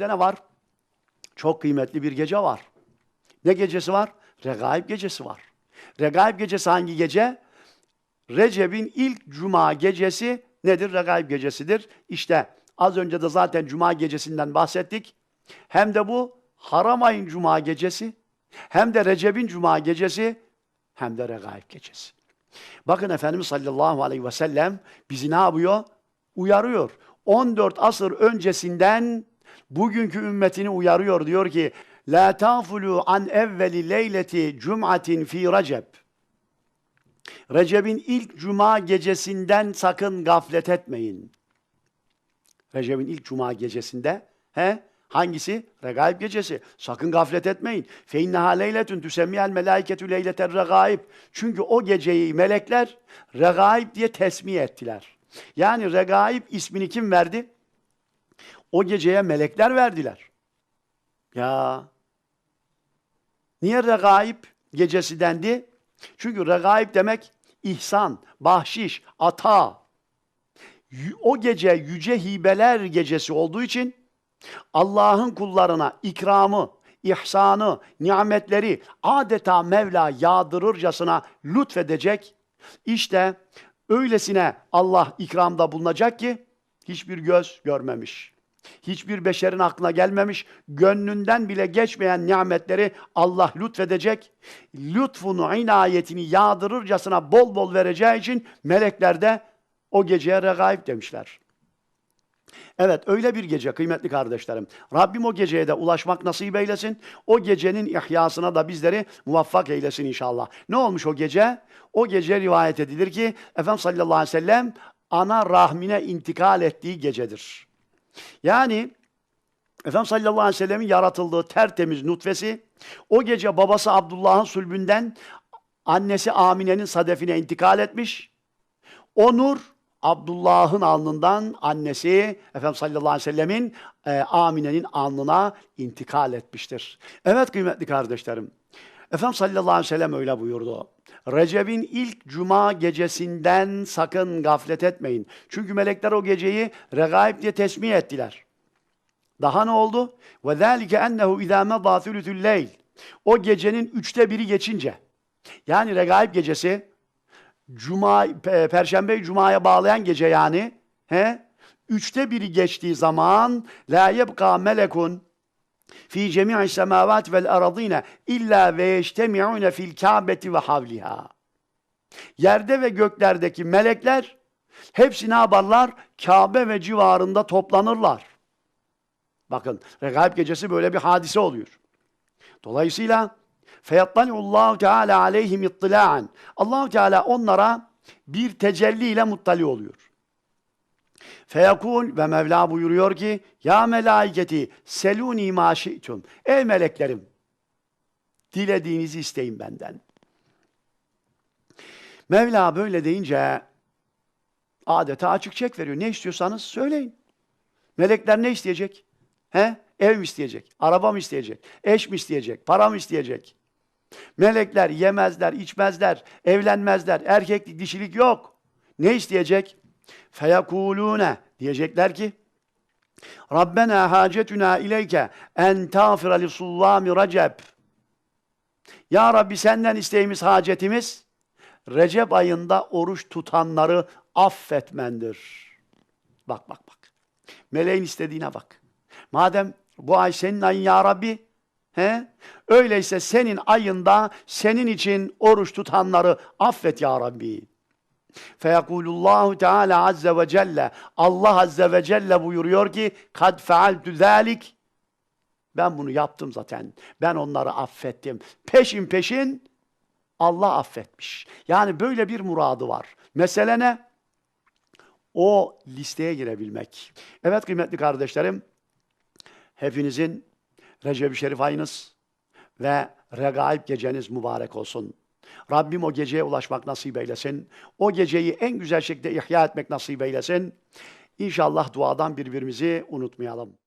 Önümüzde ne var? Çok kıymetli bir gece var. Ne gecesi var? Regaib gecesi var. Regaib gecesi hangi gece? Recep'in ilk cuma gecesi nedir? Regaib gecesidir. İşte az önce de zaten cuma gecesinden bahsettik. Hem de bu haram ayın cuma gecesi, hem de Recep'in cuma gecesi, hem de Regaib gecesi. Bakın Efendimiz sallallahu aleyhi ve sellem bizi ne yapıyor? Uyarıyor. 14 asır öncesinden bugünkü ümmetini uyarıyor. Diyor ki, La tağfulu an evveli leyleti cum'atin fi Recep. Recep'in ilk cuma gecesinden sakın gaflet etmeyin. Recep'in ilk cuma gecesinde he? Hangisi? Regaib gecesi. Sakın gaflet etmeyin. Fe inneha leyletun tüsemmiyel melâiketü leyleter regaib. Çünkü o geceyi melekler regaib diye tesmiye ettiler. Yani regaib ismini kim verdi? O geceye melekler verdiler. Ya Niye regaib gecesi dendi? Çünkü regaib demek ihsan, bahşiş, ata. O gece yüce hibeler gecesi olduğu için Allah'ın kullarına ikramı, ihsanı, nimetleri adeta Mevla yağdırırcasına lütfedecek. İşte öylesine Allah ikramda bulunacak ki hiçbir göz görmemiş. Hiçbir beşerin aklına gelmemiş, gönlünden bile geçmeyen nimetleri Allah lütfedecek. Lütfunu, inayetini yağdırırcasına bol bol vereceği için melekler de o geceye regaib demişler. Evet öyle bir gece kıymetli kardeşlerim. Rabbim o geceye de ulaşmak nasip eylesin. O gecenin ihyasına da bizleri muvaffak eylesin inşallah. Ne olmuş o gece? O gece rivayet edilir ki Efendimiz sallallahu aleyhi ve sellem ana rahmine intikal ettiği gecedir. Yani Efendimiz sallallahu aleyhi ve sellemin yaratıldığı tertemiz nutfesi o gece babası Abdullah'ın sulbünden annesi Amine'nin sadefine intikal etmiş. O nur Abdullah'ın alnından annesi Efendimiz sallallahu aleyhi ve sellemin e, Amine'nin alnına intikal etmiştir. Evet kıymetli kardeşlerim. Efendimiz sallallahu aleyhi ve sellem öyle buyurdu. Recep'in ilk cuma gecesinden sakın gaflet etmeyin. Çünkü melekler o geceyi regaib diye tesmih ettiler. Daha ne oldu? Ve zâlike ennehu izâ medâ leyl. O gecenin üçte biri geçince. Yani regaib gecesi Cuma, pe- Perşembe Cuma'ya bağlayan gece yani. He? Üçte biri geçtiği zaman la yebqa melekun fi cemi'i semavat vel aradine illa ve yeştemi'une fil kâbeti ve havliha. Yerde ve göklerdeki melekler hepsi ne yaparlar? Kabe ve civarında toplanırlar. Bakın regaib gecesi böyle bir hadise oluyor. Dolayısıyla feyattaniullahu teala aleyhim ittila'an. Allahu Teala onlara bir tecelliyle muttali oluyor. Feyakul ve Mevla buyuruyor ki ya melaiketi seluni ma şi'tum. Ey meleklerim dilediğinizi isteyin benden. Mevla böyle deyince adeta açık çek veriyor. Ne istiyorsanız söyleyin. Melekler ne isteyecek? He? Ev mi isteyecek? Araba mı isteyecek? Eş mi isteyecek? Para mı isteyecek? Melekler yemezler, içmezler, evlenmezler. Erkeklik, dişilik yok. Ne isteyecek? Feyakulune diyecekler ki Rabbena hacetuna ileyke en tağfira li sullami recep. Ya Rabbi senden isteğimiz, hacetimiz Recep ayında oruç tutanları affetmendir. Bak bak bak. Meleğin istediğine bak. Madem bu ay senin ayın ya Rabbi, he? Öyleyse senin ayında senin için oruç tutanları affet ya Rabbi. Feyekulullahu Teala azze ve celle Allah azze ve celle buyuruyor ki kad fealtu zalik ben bunu yaptım zaten. Ben onları affettim. Peşin peşin Allah affetmiş. Yani böyle bir muradı var. Mesele ne? O listeye girebilmek. Evet kıymetli kardeşlerim, hepinizin Recep-i Şerif ayınız ve regaib geceniz mübarek olsun. Rabbim o geceye ulaşmak nasip eylesin. O geceyi en güzel şekilde ihya etmek nasip eylesin. İnşallah duadan birbirimizi unutmayalım.